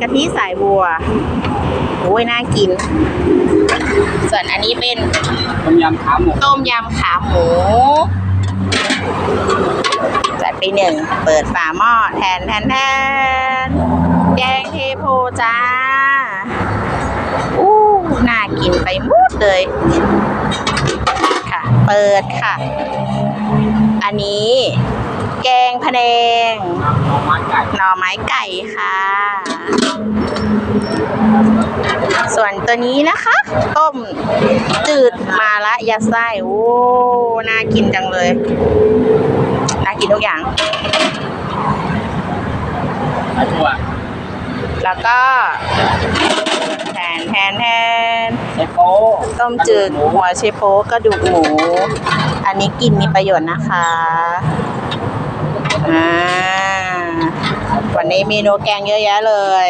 กะทิสายบัวโอ้ยน่ากิน ส่วนอันนี้เป็นต้มยำขาหมูต้มยำขาหมูจัดไปหนึ่ง เปิดฝาหม้อแทนแทนแทนแกงเทโพจ้าอู้น่ากินไปหมดเลย ค่ะ เปิดค่ะ อันนี้ แกงพะแนงหน่อไม้ไก่หน่อไม้ไก่ค่ะ ส่วนตัวนี้นะคะ ต้มจืดมาละยาไส้โอ้น่ากินจังเลย น่ากินทุกอย่าง แล้วก็แทนแทนแทนเชฟโป้ต้มจืดหัวเชโปกระดูกหมู อันนี้กินมีประโยชน์นะคะอ่าวันนี้เมนูแกงเยอะแยะเลย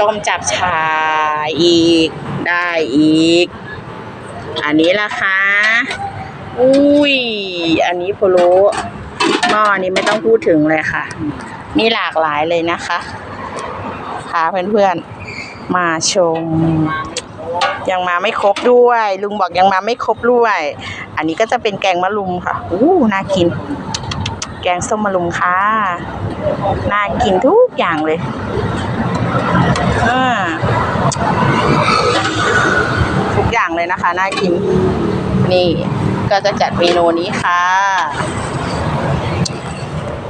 ต้มจับฉ่าอีก ได้อีก อันนี้ล่ะคะอุ้ย อันนี้โพโลหม้อนี้ไม่ต้องพูดถึงเลยค่ะ มีหลากหลายเลยนะคะพาเพื่อนๆ มาชม ยังมาไม่ครบด้วย ลุงบอกยังมาไม่ครบด้วย อันนี้ก็จะเป็นแกงมะลุมค่ะอู้น่ากิน แกงส้มมะลุมค่ะ น่ากินทุกอย่างเลยอทุกอย่างเลยนะคะ น่ากิน นี่ก็จะจัดเมนูนี้ค่ะ